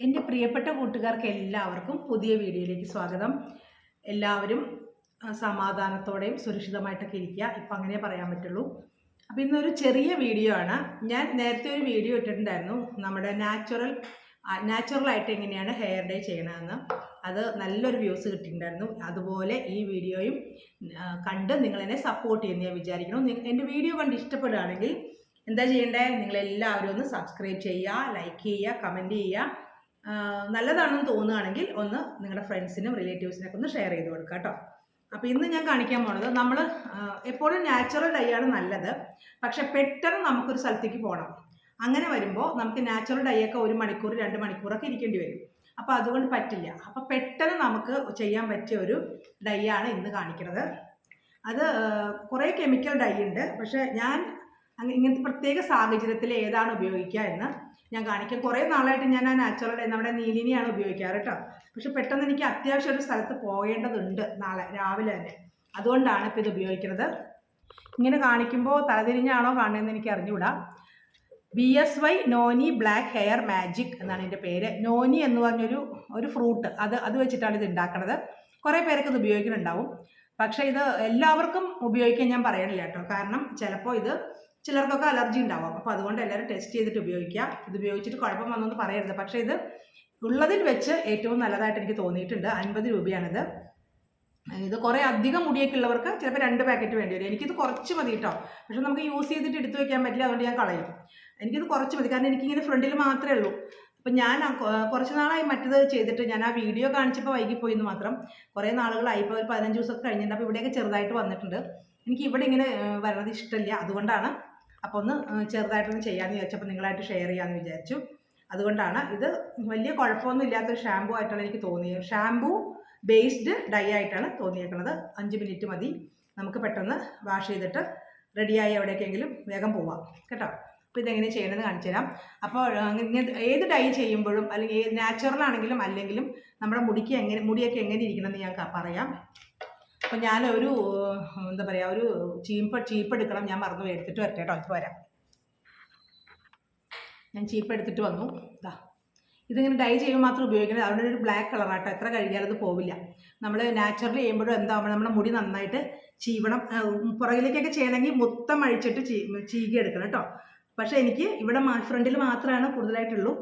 എന്റെ പ്രിയപ്പെട്ട കൂട്ടുകാർക്ക് എല്ലാവർക്കും പുതിയ വീഡിയോയിലേക്ക് സ്വാഗതം. എല്ലാവരും സമാധാനത്തോടെയും സുരക്ഷിതമായിട്ടൊക്കെ ഇരിക്കുക. ഇപ്പം അങ്ങനെ പറയാൻ പറ്റുള്ളൂ. അപ്പോൾ ഇന്നൊരു ചെറിയ വീഡിയോ ആണ്. ഞാൻ നേരത്തെ ഒരു വീഡിയോ ഇട്ടിട്ടുണ്ടായിരുന്നു. നമ്മുടെ നാച്ചുറൽ നാച്ചുറലായിട്ട് എങ്ങനെയാണ് ഹെയർ ഡേ ചെയ്യണമെന്ന് അത് നല്ലൊരു വ്യൂസ് കിട്ടിയിട്ടുണ്ടായിരുന്നു. അതുപോലെ ഈ വീഡിയോയും കണ്ട് നിങ്ങളെന്നെ സപ്പോർട്ട് ചെയ്യുന്ന ഞാൻ വിചാരിക്കുന്നു. നി- എന്റെ വീഡിയോ കണ്ട് ഇഷ്ടപ്പെടുകയാണെങ്കിൽ എന്താ ചെയ്യേണ്ടത് നിങ്ങളെല്ലാവരും ഒന്ന് സബ്സ്ക്രൈബ് ചെയ്യുക ലൈക്ക് ചെയ്യുക കമന്റ് ചെയ്യുക. നല്ലതാണെന്ന് തോന്നുകയാണെങ്കിൽ ഒന്ന് നിങ്ങളുടെ ഫ്രണ്ട്സിനും റിലേറ്റീവ്സിനൊക്കെ ഒന്ന് ഷെയർ ചെയ്ത് കൊടുക്കുക കേട്ടോ. അപ്പോൾ ഇന്ന് ഞാൻ കാണിക്കാൻ പോണത് നമ്മൾ എപ്പോഴും നാച്ചുറൽ ഡൈ ആണ് നല്ലത്. പക്ഷെ പെട്ടെന്ന് നമുക്കൊരു സ്ഥലത്തേക്ക് പോകണം അങ്ങനെ വരുമ്പോൾ നമുക്ക് നാച്ചുറൽ ഡൈ ഒക്കെ ഒരു മണിക്കൂർ രണ്ട് മണിക്കൂറൊക്കെ ഇരിക്കേണ്ടി വരും. അപ്പോൾ അതുകൊണ്ട് പറ്റില്ല. അപ്പോൾ പെട്ടെന്ന് നമുക്ക് ചെയ്യാൻ പറ്റിയ ഒരു ഡൈ ആണ് ഇന്ന് കാണിക്കുന്നത് അത് കുറേ കെമിക്കൽ ഡൈ ഉണ്ട്. പക്ഷേ ഞാൻ ഇങ്ങനത്തെ പ്രത്യേക സാഹചര്യത്തിൽ ഏതാണ് ഉപയോഗിക്കുക എന്ന് ഞാൻ കാണിക്കാം. കുറേ നാളായിട്ട് ഞാൻ ആ നാച്ചുറൽ നമ്മുടെ നീലിനെയാണ് ഉപയോഗിക്കാറ് കേട്ടോ പക്ഷെ പെട്ടെന്ന് എനിക്ക് അത്യാവശ്യം ഒരു സ്ഥലത്ത് പോകേണ്ടതുണ്ട് നാളെ രാവിലെ തന്നെ. അതുകൊണ്ടാണ് ഇപ്പോൾ ഇത് ഉപയോഗിക്കുന്നത്. ഇങ്ങനെ കാണിക്കുമ്പോൾ തലതിരിഞ്ഞാണോ കാണുന്നതെന്ന് എനിക്ക് അറിഞ്ഞുകൂടാ. B S Y noni black hair magic എന്നാണ് എന്റെ പേര്. നോനി എന്ന് പറഞ്ഞൊരു ഒരു ഫ്രൂട്ട് അത് അത് വെച്ചിട്ടാണ് ഇത് ഉണ്ടാക്കുന്നത് കുറേ പേരൊക്കെ ഇത് ഉപയോഗിക്കുന്നുണ്ടാവും. പക്ഷേ ഇത് എല്ലാവർക്കും ഉപയോഗിക്കാൻ ഞാൻ പറയണില്ല കേട്ടോ കാരണം ചിലപ്പോൾ ഇത് ചിലർക്കൊക്കെ അലർജി ഉണ്ടാവും. അപ്പോൾ അതുകൊണ്ട് എല്ലാവരും ടെസ്റ്റ് ചെയ്തിട്ട് ഉപയോഗിക്കുക. ഇത് ഉപയോഗിച്ചിട്ട് കുഴപ്പം വന്നു പറയരുത്. പക്ഷേ ഇത് ഉള്ളതിൽ വെച്ച് ഏറ്റവും നല്ലതായിട്ട് എനിക്ക് തോന്നിയിട്ടുണ്ട്. അൻപത് രൂപയാണിത്. ഇത് കുറേ അധികം മുടിയൊക്കെ ഉള്ളവർക്ക് ചിലപ്പോൾ രണ്ട് പാക്കറ്റ് വേണ്ടി വരും. എനിക്കിത് കുറച്ച് മതി കേട്ടോ പക്ഷെ നമുക്ക് യൂസ് ചെയ്തിട്ട് എടുത്തു വെക്കാൻ പറ്റില്ല. അതുകൊണ്ട് ഞാൻ കളയും. എനിക്കിത് കുറച്ച് മതി. കാരണം എനിക്കിങ്ങനെ ഫ്രണ്ടിൽ മാത്രമേ ഉള്ളൂ. അപ്പം ഞാൻ കുറച്ച് നാളായി മറ്റത് ചെയ്തിട്ട് ഞാൻ ആ വീഡിയോ കാണിച്ചപ്പോൾ വൈകിപ്പോയി എന്ന് മാത്രം. കുറേ നാളുകളായി. ഇപ്പോൾ ഒരു പതിനഞ്ച് ദിവസമൊക്കെ കഴിഞ്ഞിട്ടുണ്ട്. അപ്പോൾ ഇവിടെയൊക്കെ ചെറുതായിട്ട് വന്നിട്ടുണ്ട്. എനിക്ക് ഇവിടെ ഇങ്ങനെ വരണത് ഇഷ്ടമില്ല. അതുകൊണ്ടാണ് അപ്പോൾ ഒന്ന് ചെറുതായിട്ടൊന്ന് ചെയ്യാമെന്ന് വിചാരിച്ചപ്പോൾ നിങ്ങളായിട്ട് ഷെയർ ചെയ്യാമെന്ന് വിചാരിച്ചു. അതുകൊണ്ടാണ് ഇത് വലിയ കുഴപ്പമൊന്നും ഇല്ലാത്തൊരു ഷാമ്പു ആയിട്ടാണ് എനിക്ക് തോന്നിയത്. ഷാമ്പു ബേസ്ഡ് ഡൈ ആയിട്ടാണ് തോന്നിയേക്കുന്നത് അഞ്ച് മിനിറ്റ് മതി. നമുക്ക് പെട്ടെന്ന് വാഷ് ചെയ്തിട്ട് റെഡിയായി എവിടേക്കെങ്കിലും വേഗം പോവാം. കേട്ടോ? അപ്പോൾ ഇതെങ്ങനെ ചെയ്യണമെന്ന് കാണിച്ചു തരാം. അപ്പോൾ ഏത് ഡൈ ചെയ്യുമ്പോഴും അല്ലെങ്കിൽ നാച്ചുറൽ ആണെങ്കിലും അല്ലെങ്കിലും നമ്മുടെ മുടിക്ക് എങ്ങനെ മുടിയൊക്കെ എങ്ങനെ ഇരിക്കണമെന്ന് ഞാൻ പറയാം. അപ്പോൾ ഞാനൊരു ഒരു എന്താ പറയുക ഒരു ചീപ്പ് ചീപ്പ് എടുക്കണം ഞാൻ മറന്നു എടുത്തിട്ട് വരട്ടെ കേട്ടോ. ഇപ്പോൾ വരാം. ഞാൻ ചീപ്പ് എടുത്തിട്ട് വന്നു. ഇതാ ഇതിങ്ങനെ ഡൈ ചെയ്യുമ്പോൾ മാത്രം ഉപയോഗിക്കുന്നത് അതുകൊണ്ട് ഒരു ബ്ലാക്ക് കളറാട്ടോ എത്ര കഴിഞ്ഞാലും അത് പോവില്ല. നമ്മൾ നാച്ചുറലി ചെയ്യുമ്പോഴും എന്താകുമ്പോൾ നമ്മുടെ മുടി നന്നായിട്ട് ചീവണം. പുറകിലേക്കൊക്കെ ചെയ്യണമെങ്കിൽ മൊത്തം അഴിച്ചിട്ട് ചീ ചീകി എടുക്കണം കേട്ടോ. പക്ഷേ എനിക്ക് ഇവിടെ ഫ്രണ്ടിൽ മാത്രമാണ് കൂടുതലായിട്ടുള്ളൂ.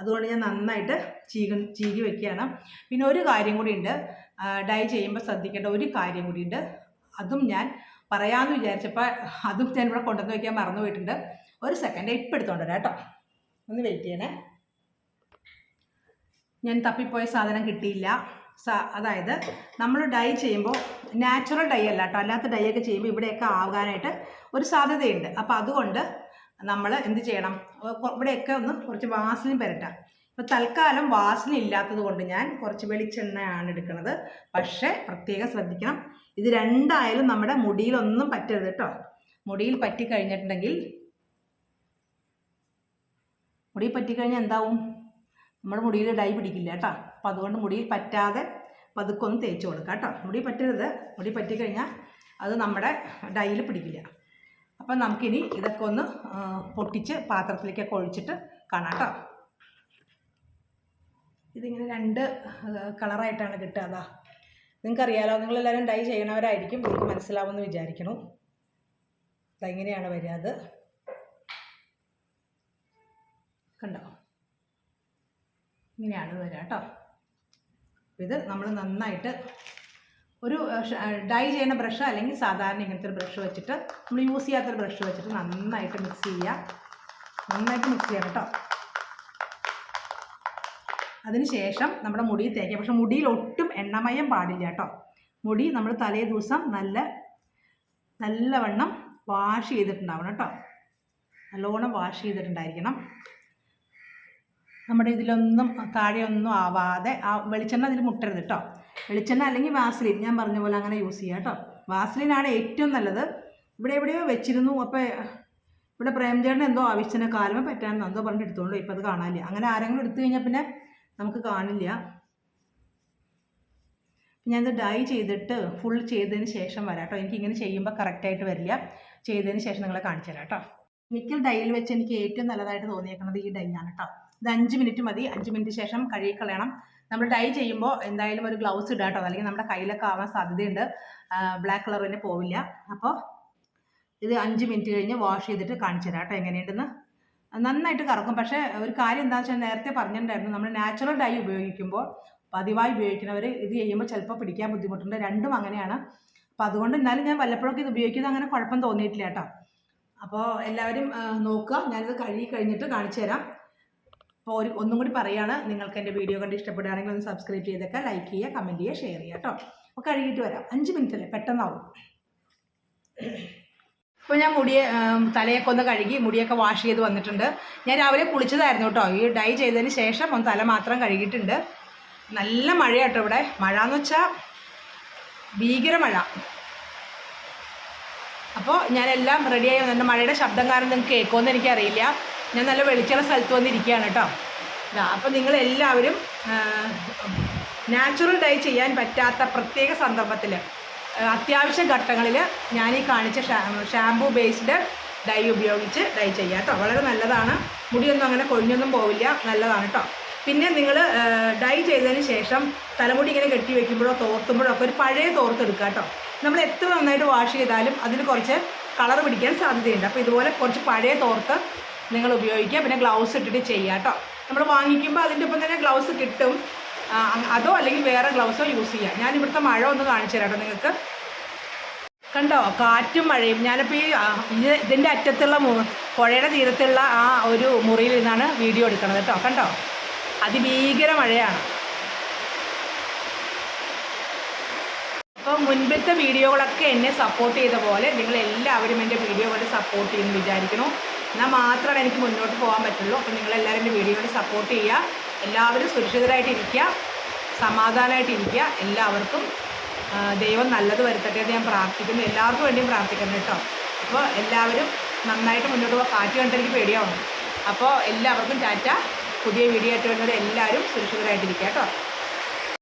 അതുകൊണ്ട് ഞാൻ നന്നായിട്ട് ചീക ചീകി വെക്കുകയാണ്. പിന്നെ ഒരു കാര്യം കൂടി ഉണ്ട്. ഡൈ ചെയ്യുമ്പോൾ ശ്രദ്ധിക്കേണ്ട ഒരു കാര്യം കൂടി ഉണ്ട്. അതും ഞാൻ പറയാമെന്ന് വിചാരിച്ചപ്പോൾ അതും ഞാൻ ഇവിടെ കൊണ്ടുവന്ന് വയ്ക്കാൻ മറന്നു പോയിട്ടുണ്ട്. ഒരു സെക്കൻഡ് ഇപ്പം എടുത്തോണ്ട് വരാം കേട്ടോ. ഒന്ന് വെയിറ്റ് ചെയ്യണേ. ഞാൻ തപ്പിപ്പോയ സാധനം കിട്ടിയില്ല. അതായത് നമ്മൾ ഡൈ ചെയ്യുമ്പോൾ നാച്ചുറൽ ഡൈ അല്ല കേട്ടോ. അല്ലാത്ത ഡൈ ഒക്കെ ചെയ്യുമ്പോൾ ഇവിടെയൊക്കെ ആകാനായിട്ട് ഒരു സാധ്യതയുണ്ട്. അപ്പോൾ അതുകൊണ്ട് നമ്മൾ എന്ത് ചെയ്യണം? ഇവിടെയൊക്കെ ഒന്ന് കുറച്ച് വാസലിൻ പുരട്ടാം. ഇപ്പോൾ തൽക്കാലം വാസന ഇല്ലാത്തത് കൊണ്ട് ഞാൻ കുറച്ച് വെളിച്ചെണ്ണയാണ് എടുക്കുന്നത്. പക്ഷേ പ്രത്യേകം ശ്രദ്ധിക്കണം. ഇത് രണ്ടായാലും നമ്മുടെ മുടിയിലൊന്നും പറ്റരുത് കേട്ടോ. മുടിയിൽ പറ്റി കഴിഞ്ഞിട്ടുണ്ടെങ്കിൽ മുടി പറ്റിക്കഴിഞ്ഞാൽ എന്താവും? നമ്മുടെ മുടിയിൽ ഡൈ പിടിക്കില്ല കേട്ടോ. അപ്പം അതുകൊണ്ട് മുടിയിൽ പറ്റാതെ പതുക്കൊന്ന് തേച്ച് കൊടുക്കാം കേട്ടോ. മുടി പറ്റരുത്. മുടി പറ്റിക്കഴിഞ്ഞാൽ അത് നമ്മുടെ ഡൈയിൽ പിടിക്കില്ല. അപ്പം നമുക്കിനി ഇതൊക്കെ ഒന്ന് പൊട്ടിച്ച് പാത്രത്തിലേക്കൊക്കെ ഒഴിച്ചിട്ട് കാണാം കേട്ടോ ഇതിങ്ങനെ രണ്ട് കളറായിട്ടാണ് കിട്ടുക അതാ. നിങ്ങൾക്കറിയാലോ നിങ്ങളെല്ലാവരും ഡൈ ചെയ്യണവരായിരിക്കും നിങ്ങൾക്ക് മനസ്സിലാവുമെന്ന് വിചാരിക്കണം ഇതെങ്ങനെയാണ് വരിക അത്. കണ്ടോ? ഇങ്ങനെയാണ് വരിക കേട്ടോ ഇത് നമ്മൾ നന്നായിട്ട് ഒരു ഡൈ ചെയ്യുന്ന ബ്രഷ് അല്ലെങ്കിൽ സാധാരണ ഇങ്ങനത്തെ ഒരു ബ്രഷ് വെച്ചിട്ട് നമ്മൾ യൂസ് ചെയ്യാത്തൊരു ബ്രഷ് വെച്ചിട്ട് നന്നായിട്ട് മിക്സ് ചെയ്യുക. നന്നായിട്ട് മിക്സ് ചെയ്യണം കേട്ടോ. അതിന് ശേഷം നമ്മുടെ മുടി തേക്കുക. പക്ഷെ മുടിയിൽ ഒട്ടും എണ്ണമയം പാടില്ല കേട്ടോ. മുടി നമ്മൾ തലേ ദിവസം നല്ല നല്ലവണ്ണം വാഷ് ചെയ്തിട്ടുണ്ടാവണം കേട്ടോ. നല്ലോണം വാഷ് ചെയ്തിട്ടുണ്ടായിരിക്കണം. നമ്മുടെ ഇതിലൊന്നും താഴെയൊന്നും ആവാതെ ആ വെളിച്ചെണ്ണ അതിൽ മുട്ടരുത് കേട്ടോ. വെളിച്ചെണ്ണ അല്ലെങ്കിൽ വാസ്ലിൻ ഞാൻ പറഞ്ഞ പോലെ അങ്ങനെ യൂസ് ചെയ്യുക കേട്ടോ. വാസ്ലിനാണ് ഏറ്റവും നല്ലത്. ഇവിടെ എവിടെയോ വെച്ചിരുന്നു. അപ്പോൾ ഇവിടെ പ്രേംചേട്ടൻ എന്തോ ആവശ്യത്തിന് കാലമേ പറ്റാൻ എന്തോ പറഞ്ഞിട്ട് എടുത്തോളൂ ഇപ്പം അത് കാണാനില്ല. അങ്ങനെ ആരെങ്കിലും എടുത്തു കഴിഞ്ഞാൽ പിന്നെ നമുക്ക് കാണില്ല. ഞാനിത് ഡൈ ചെയ്തിട്ട് ഫുൾ ചെയ്തതിന് ശേഷം വരാം കേട്ടോ. എനിക്ക് ഇങ്ങനെ ചെയ്യുമ്പോൾ കറക്റ്റായിട്ട് വരില്ല. ചെയ്തതിന് ശേഷം നിങ്ങളെ കാണിച്ചു തരാം കേട്ടോ. മിക്കൽ ഡൈയിൽ വെച്ച് എനിക്ക് ഏറ്റവും നല്ലതായിട്ട് തോന്നിയേക്കുന്നത് ഈ ഡൈ ആണ് കേട്ടോ. ഇത് അഞ്ച് മിനിറ്റ് മതി. അഞ്ച് മിനിറ്റ് ശേഷം കഴുകിക്കളയണം നമ്മൾ ഡൈ ചെയ്യുമ്പോൾ എന്തായാലും ഒരു ഗ്ലൗസ് ഇടുക കേട്ടോ അല്ലെങ്കിൽ നമ്മുടെ കയ്യിലൊക്കെ ആവാൻ സാധ്യതയുണ്ട്. ബ്ലാക്ക് കളർ തന്നെ പോവില്ല. അപ്പോൾ ഇത് അഞ്ച് മിനിറ്റ് കഴിഞ്ഞ് വാഷ് ചെയ്തിട്ട് കാണിച്ചു തരാം കേട്ടോ എങ്ങനെയുണ്ടെന്ന്. നന്നായിട്ട് കറക്കും. പക്ഷേ ഒരു കാര്യം എന്താണെന്ന് വെച്ചാൽ നേരത്തെ പറഞ്ഞിട്ടുണ്ടായിരുന്നു. നമ്മൾ നാച്ചുറൽ ഡൈ ഉപയോഗിക്കുമ്പോൾ പതിവായി ഉപയോഗിക്കുന്നവർ ഇത് ചെയ്യുമ്പോൾ ചിലപ്പോൾ പിടിക്കാൻ ബുദ്ധിമുട്ടുണ്ട്. രണ്ടും അങ്ങനെയാണ്. അപ്പോൾ അതുകൊണ്ട് എന്നാലും ഞാൻ വല്ലപ്പോഴൊക്കെ ഇത് ഉപയോഗിക്കുന്നത് അങ്ങനെ കുഴപ്പം തോന്നിയിട്ടില്ല കേട്ടോ. അപ്പോൾ എല്ലാവരും നോക്കുക. ഞാനിത് കഴുകി കഴിഞ്ഞിട്ട് കാണിച്ചു തരാം. അപ്പോൾ ഒരു ഒന്നും കൂടി പറയുകയാണ് നിങ്ങൾക്ക് എന്റെ വീഡിയോ കണ്ട് ഇഷ്ടപ്പെടുകയാണെങ്കിൽ ഒന്ന് സബ്സ്ക്രൈബ് ചെയ്തൊക്കെ ലൈക്ക് ചെയ്യുക കമന്റ് ചെയ്യുക ഷെയർ ചെയ്യുക കേട്ടോ അപ്പോൾ കഴുകിയിട്ട് വരാം. അഞ്ച് മിനിറ്റ് അല്ലേ? പെട്ടെന്നാവും. അപ്പോൾ ഞാൻ മുടിയെ തലയൊക്കെ ഒന്ന് കഴുകി മുടിയൊക്കെ വാഷ് ചെയ്ത് വന്നിട്ടുണ്ട്. ഞാൻ രാവിലെ കുളിച്ചതായിരുന്നു കേട്ടോ ഈ ഡൈ ചെയ്തതിന് ശേഷം ഒന്ന് തല മാത്രം കഴുകിയിട്ടുണ്ട്. നല്ല മഴയാട്ടോ ഇവിടെ. മഴ എന്ന് വെച്ചാൽ ഭീകര മഴ. അപ്പോൾ ഞാനെല്ലാം റെഡിയായി വന്നിട്ടുണ്ട് മഴയുടെ ശബ്ദം കാരണം നിങ്ങൾക്ക് കേൾക്കുമെന്ന് എനിക്കറിയില്ല. ഞാൻ നല്ല വെളിച്ചുള്ള സ്ഥലത്ത് വന്നിരിക്കുകയാണ് കേട്ടോ. അപ്പോൾ നിങ്ങളെല്ലാവരും നാച്ചുറൽ ഡൈ ചെയ്യാൻ പറ്റാത്ത പ്രത്യേക സന്ദർഭത്തിൽ അത്യാവശ്യ ഘട്ടങ്ങളിൽ ഞാൻ ഈ കാണിച്ച ഷാംപൂ ബേസ്ഡ് ഡൈ ഉപയോഗിച്ച് ഡൈ ചെയ്യുക കേട്ടോ. വളരെ നല്ലതാണ്. മുടിയൊന്നും അങ്ങനെ കൊഴിഞ്ഞൊന്നും പോവില്ല. നല്ലതാണ് കേട്ടോ. പിന്നെ നിങ്ങൾ ഡൈ ചെയ്തതിന് ശേഷം തലമുടി ഇങ്ങനെ കെട്ടി വെക്കുമ്പോഴോ തോർത്തുമ്പോഴോ ഒക്കെ ഒരു പഴയ തോർത്തെടുക്കുക കേട്ടോ. നമ്മൾ എത്ര നന്നായിട്ട് വാഷ് ചെയ്താലും അതിന് കുറച്ച് കളർ പിടിക്കാൻ സാധ്യതയുണ്ട്. അപ്പോൾ ഇതുപോലെ കുറച്ച് പഴയ തോർത്ത് നിങ്ങൾ ഉപയോഗിക്കുക. പിന്നെ ഗ്ലൗസ് ഇട്ടിട്ട് ചെയ്യുക കേട്ടോ. നമ്മൾ വാങ്ങിക്കുമ്പോൾ അതിന്റെ ഒപ്പം തന്നെ ഗ്ലൗസ് കിട്ടും. അതോ അല്ലെങ്കിൽ വേറെ ഗ്ലൗസോ യൂസ് ചെയ്യാം ഞാൻ ഇവിടുത്തെ മഴ ഒന്ന് കാണിച്ചു തരാം നിങ്ങൾക്ക്. കണ്ടോ? കാറ്റും മഴയും. ഞാനിപ്പോൾ ഈ ഇതിന്റെ അറ്റത്തുള്ള പുഴയുടെ തീരത്തുള്ള ആ ഒരു മുറിയിൽ നിന്നാണ് വീഡിയോ എടുക്കുന്നത് കേട്ടോ. കണ്ടോ? അതിഭീകര മഴയാണ്. അപ്പോൾ മുൻപത്തെ വീഡിയോകളൊക്കെ എന്നെ സപ്പോർട്ട് ചെയ്ത പോലെ നിങ്ങളെല്ലാവരും എന്റെ വീഡിയോകളെ സപ്പോർട്ട് ചെയ്യുമെന്ന് വിചാരിക്കുന്നു. എന്നാൽ മാത്രമേ എനിക്ക് മുന്നോട്ട് പോകാൻ പറ്റുള്ളൂ. അപ്പോൾ നിങ്ങളെല്ലാവരും എന്റെ വീഡിയോ കൊണ്ട് സപ്പോർട്ട് ചെയ്യുക. എല്ലാവരും സുരക്ഷിതരായിട്ട് ഇരിക്കുക. സമാധാനമായിട്ട് ഇരിക്കുക. എല്ലാവർക്കും ദൈവം നല്ലത് വരുത്തട്ടെ എന്ന് ഞാൻ പ്രാർത്ഥിക്കുന്നു. എല്ലാവർക്കും വേണ്ടിയും പ്രാർത്ഥിക്കുന്നു കേട്ടോ. അപ്പോൾ എല്ലാവരും നന്നായിട്ട് മുന്നോട്ട് പോകാൻ കാറ്റ് കണ്ടിട്ട് എനിക്ക് അപ്പോൾ എല്ലാവർക്കും ടാറ്റ. പുതിയ വീഡിയോ ആയിട്ട് വരുന്നത് എല്ലാവരും സുരക്ഷിതരായിട്ടിരിക്കുക കേട്ടോ.